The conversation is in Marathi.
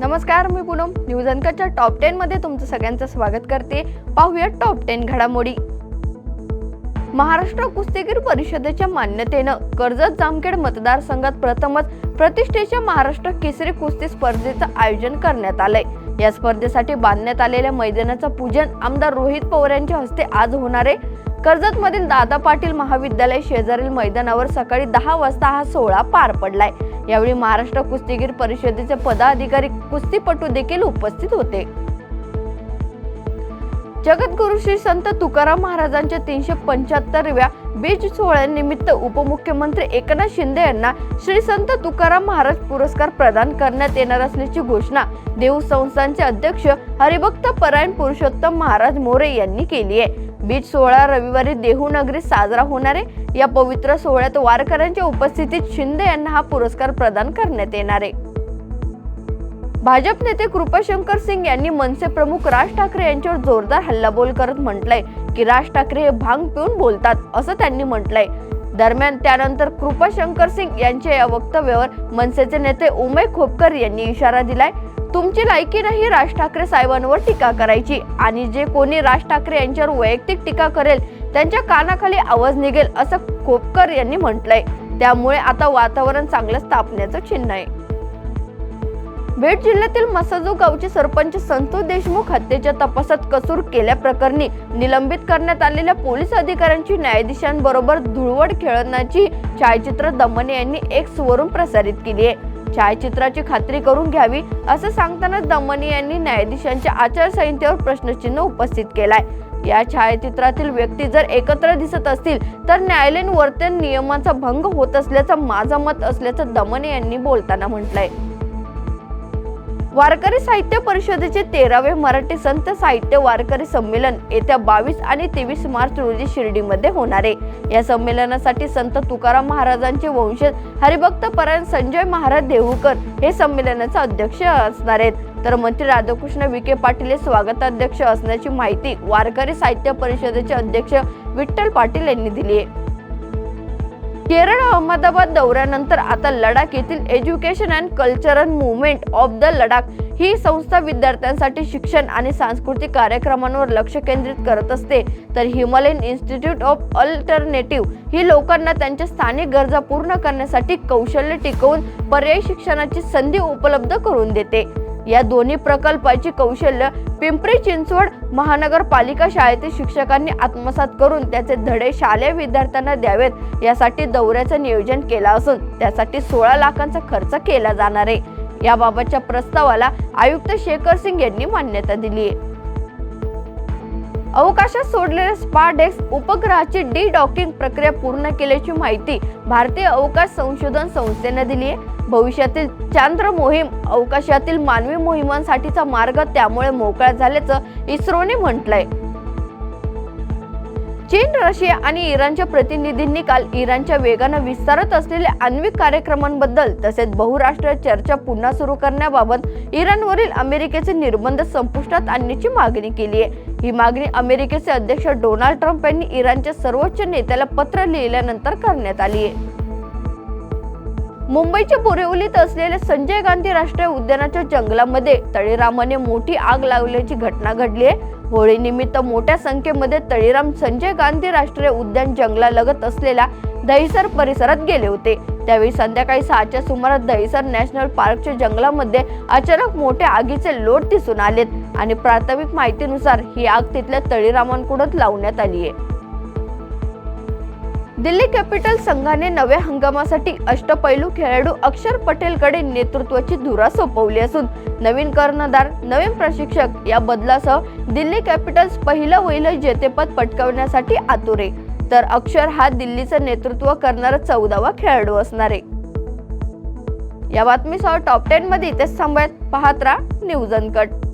नमस्कार मी पूनम. न्यूज अंकच्या टॉप टेन मध्ये तुमचं सगळ्यांचं स्वागत करते. पाहूया टॉप टेन घडामोडी. महाराष्ट्र कुस्तीगीर परिषदेच्या मान्यतेनं कर्जत जामखेड मतदारसंघात प्रथमच प्रतिष्ठेच्या महाराष्ट्र केसरी कुस्ती स्पर्धेचं आयोजन करण्यात आलंय. या स्पर्धेसाठी बांधण्यात आलेल्या मैदानाचं पूजन आमदार रोहित पवार यांच्या हस्ते आज होणार आहे. कर्जतमधील दादा पाटील महाविद्यालय शेजारील मैदानावर सकाळी दहा वाजता हा सोहळा पार पडलाय. यावेळी महाराष्ट्र कुस्तीगीर परिषदेचे पदाधिकारी कुस्तीपटू देखील उपस्थित होते. जगद्गुरु श्री संत तुकाराम महाराजांच्या तीनशे पंच्याहत्तरव्या बीज सोहळ्यानिमित्त उपमुख्यमंत्री एकनाथ शिंदे यांना श्री संत तुकाराम महाराज पुरस्कार प्रदान करण्यात येणार असल्याची घोषणा देव संस्थांचे अध्यक्ष हरिभक्त परायण पुरुषोत्तम महाराज मोरे यांनी केली आहे. बीज सोहळा रविवारी देहू नगरीत साजरा होणार आहे. या पवित्र सोहळ्यात वारकऱ्यांच्या उपस्थितीत शिंदे यांना हा पुरस्कार प्रदान करण्यात येणार आहे. भाजप नेते कृपाशंकर सिंग यांनी मनसे प्रमुख राज ठाकरे यांच्यावर जोरदार हल्लाबोल करत म्हटलंय की राज ठाकरे हे भांग पिऊन बोलतात असं त्यांनी म्हटलंय. दरम्यान त्यानंतर कृपाशंकर सिंग यांच्या या वक्तव्यावर मनसेचे नेते उमेश खोपकर यांनी इशारा दिलाय. तुमची लायकी नाही राज ठाकरे साहेबांवर टीका करायची. आणि जे कोणी राज ठाकरे यांच्यावर वैयक्तिक टीका करेल त्यांच्या कानाखाली आवाज निघेल असं खोपकर यांनी म्हटलंय. त्यामुळे आता वातावरण चांगलं तापण्याचं चिन्ह आहे. बीड जिल्ह्यातील मसाजो गावचे सरपंच संतोष देशमुख हत्येच्या तपासात कसूर केल्याप्रकरणी निलंबित करण्यात आलेल्या पोलीस अधिकाऱ्यांची न्यायाधीशांबरोबर धुळवड खेळण्याची छायाचित्र दमने यांनी एक्सवरून प्रसारित केली आहे. छायाचित्राची खात्री करून घ्यावी असं सांगताना दमने यांनी न्यायाधीशांच्या आचारसंहितेवर प्रश्नचिन्ह उपस्थित केलाय. या छायाचित्रातील व्यक्ती जर एकत्र दिसत असतील तर न्यायालयीन वर्तन नियमांचा भंग होत असल्याचं माझं मत असल्याचं दमने यांनी बोलताना म्हटलंय. वारकरी साहित्य परिषदेचे तेरावे मराठी संत साहित्य वारकरी संमेलन येत्या बावीस आणि तेवीस मार्च रोजी शिर्डीमध्ये होणार आहे. या संमेलनासाठी संत तुकाराम महाराजांचे वंशज हरिभक्त परायण संजय महाराज देहूकर हे संमेलनाचे अध्यक्ष असणार आहेत. तर मंत्री राधाकृष्ण विखे पाटील हे स्वागताध्यक्ष असण्याची माहिती वारकरी साहित्य परिषदेचे अध्यक्ष विठ्ठल पाटील यांनी दिली आहे. केरळ अहमदाबाद दौऱ्यानंतर आता लडाख येथील education and cultural movement of the Ladakh ही संस्था विद्यार्थ्यांसाठी शिक्षण आणि सांस्कृतिक कार्यक्रमांवर लक्ष केंद्रित करत असते. तर हिमालयन इन्स्टिट्यूट ऑफ अल्टरनेटिव्ह ही लोकांना त्यांच्या स्थानिक गरजा पूर्ण करण्यासाठी कौशल्य टिकवून पर्यायी शिक्षणाची संधी उपलब्ध करून देते. या दोन्ही प्रकल्पाची कौशल्य पिंपरी चिंचवड महानगरपालिका शाळेतील शिक्षकांनी आत्मसात करून त्याचे धडे शालेय विद्यार्थ्यांना द्यावेत यासाठी दौऱ्याचं नियोजन केलं असून त्यासाठी सोळा लाखांचा खर्च केला जाणार आहे. याबाबतच्या प्रस्तावाला आयुक्त शेखर सिंग यांनी मान्यता दिली आहे. अवकाशात सोडलेले स्पा उपग्रहाची डी डॉकिंग प्रक्रिया पूर्ण केल्याची माहिती भारतीय अवकाश संशोधन संस्थेने दिली आहे भविष्यातील चांद्र मोहीम अवकाशातील मानवी मोहिमांसाठीचा मार्ग त्यामुळे मोकळा झाल्याचं इस्रोने म्हटलंय. चीन रशिया आणि इराणच्या प्रतिनिधींनी काल इराणच्या वेगानं विस्तारत असलेल्या आण्विक कार्यक्रमांबद्दल तसेच बहुराष्ट्रीय चर्चा पुन्हा सुरू करण्याबाबत इराणवरील अमेरिकेचे निर्बंध संपुष्टात आणण्याची मागणी केली आहे. ही मागणी अमेरिकेचे अध्यक्ष डोनाल्ड ट्रम्प यांनी इराणच्या सर्वोच्च नेत्याला पत्र लिहिल्यानंतर करण्यात आली आहे. मुंबईच्या बोरिवलीत असलेल्या संजय गांधी राष्ट्रीय उद्यानाच्या जंगलामध्ये तळीरामाने मोठी आग लावल्याची घटना घडली आहे. होळीनिमित्त मोठ्या संख्येमध्ये तळीराम संजय गांधी राष्ट्रीय उद्यान जंगलालगत असलेल्या दहिसर परिसरात गेले होते. त्यावेळी संध्याकाळी सहाच्या सुमारास दहिसर नॅशनल पार्कच्या जंगलामध्ये अचानक मोठ्या आगीचे लोट दिसून आलेत आणि प्राथमिक माहितीनुसार ही आग तिथल्या तळीरामांकडून लावण्यात आली आहे. दिल्ली कॅपिटल संघाने नव्या हंगामासाठी अष्टपैलू खेळाडू अक्षर पटेलकडे नेतृत्वाची धुरा सोपवली असून नवीन कर्णधार नवीन प्रशिक्षक या बदलासह दिल्ली कॅपिटल्स पहिलं वहिलं जेतेपद पटकावण्यासाठी आतुरे तर अक्षर हा दिल्लीचं नेतृत्व करणारा चौदावा खेळाडू असणार आहे. या बातमीसह टॉप टेन मध्ये इथेच थांबत पाहत राहा न्यूज अनकट